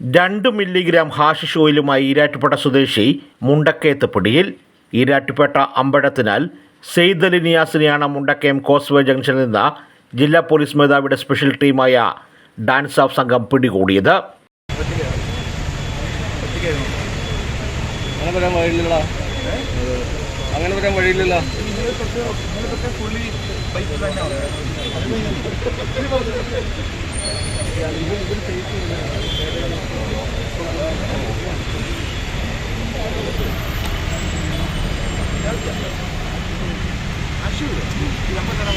രണ്ട് milligram hashish ഓയിലുമായി Erattupetta സ്വദേശി മുണ്ടക്കയത്ത് പിടിയിൽ ഈരാറ്റുപേട്ട അമ്പഴത്തിനാൽ സെയ്ദ് അലി നിയാസിനെയാണ് മുണ്ടക്കയം കോസ്വേ ജംഗ്ഷനിൽ നിന്ന് ജില്ലാ പോലീസ് മേധാവിയുടെ സ്പെഷ്യൽ ടീമായ ഡാൻസ് ഓഫ് സംഘം പിടികൂടിയത് അങ്ങനെ വരാൻ വഴിയില്ലല്ലോ. അത് മാത്രം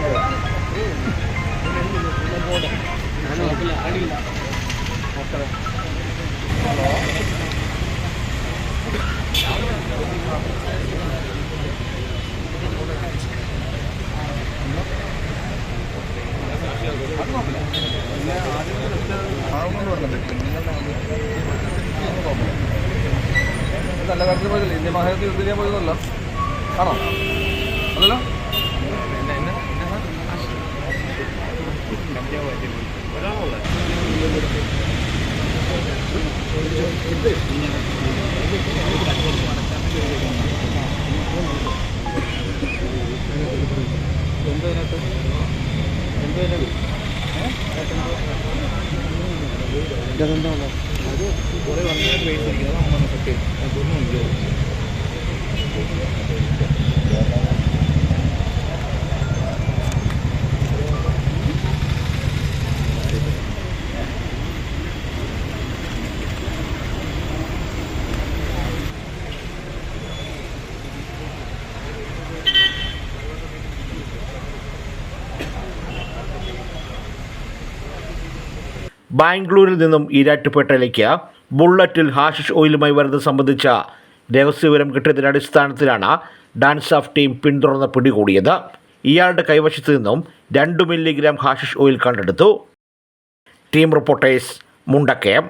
നല്ല കാര്യത്തിൽ പോയതല്ലേ? ഇന്ത്യ മഹാരാജ്യത്തിൽ ഞാൻ പോയതല്ല. ആണോ? അതല്ലോ? ഇതെന്താണോ അത് കുറേ വർഷമായിട്ട് വെയിറ്റ് ഇരിക്കുന്നത് നമ്മളെ സത്യം ബാംഗ്ലൂരിൽ നിന്നും ഈരാറ്റുപേട്ടയിലേക്ക് ബുള്ളറ്റിൽ ഹാഷിഷ് ഓയിലുമായി വരുന്നത് സംബന്ധിച്ച രഹസ്യവിവരം കിട്ടിയതിന്റെ അടിസ്ഥാനത്തിലാണ് ഡാൻസ് ഓഫ് ടീം പിന്തുടർന്ന് പിടികൂടിയത്. ഇയാളുടെ കൈവശത്ത് നിന്നും രണ്ട് മില്ലിഗ്രാം ഹാഷിഷ് ഓയിൽ കണ്ടെടുത്തു. Team reporters Mundakkayam.